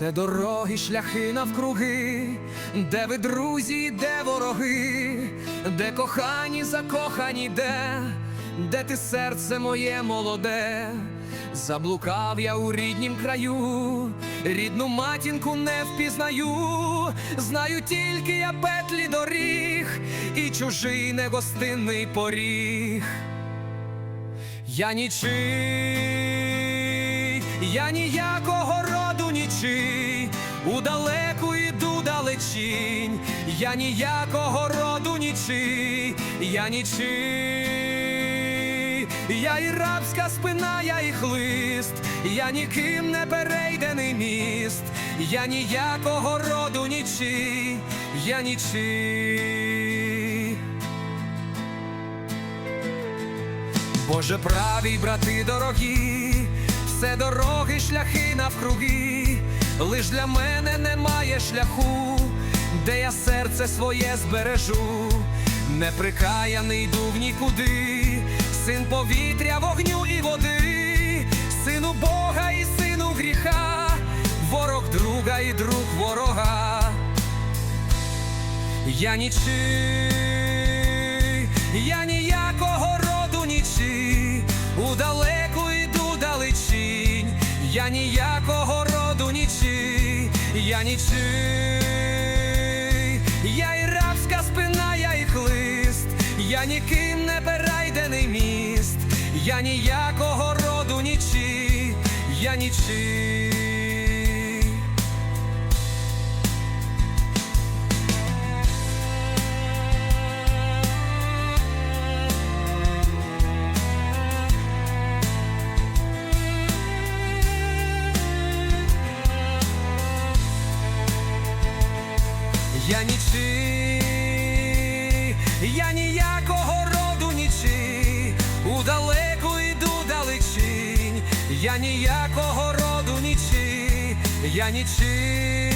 Все дороги, шляхи навкруги, де ви друзі, де вороги, де кохані, закохані, де, де ти серце моє молоде, заблукав я у ріднім краю, рідну матінку не впізнаю, знаю тільки я петлі доріг і чужий негостинний поріг. Я нічий, я ніякого роду нічий, іду я ніякого роду нічий, я нічий, я і рабська спина, я і хлист, я ніким не перейдений міст, я ніякого роду нічий, я нічий. Боже правий, брати дорогі, все дороги, шляхи навкруги, лиш для мене немає шляху, де я серце своє збережу, неприкаяний йду в нікуди, син повітря, вогню і води, сину Бога і сину гріха, ворог друга і друг ворога. Я нічий, я ніякого роду нічий, у далеку йду далечінь, я ніякого роду нічий, я нічий, я і рабська спина, я і хлист, я ніким не перейдений міст, я ніякого роду нічий, я нічий. Я нічий, я ніякого роду нічий, у далеку йду далечінь, я ніякого роду нічий, я нічий,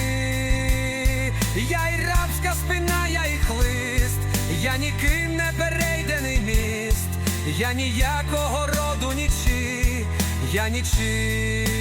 я й рабська спина, я й хлист, я ніким не перейдений міст, я ніякого роду нічий, я нічий.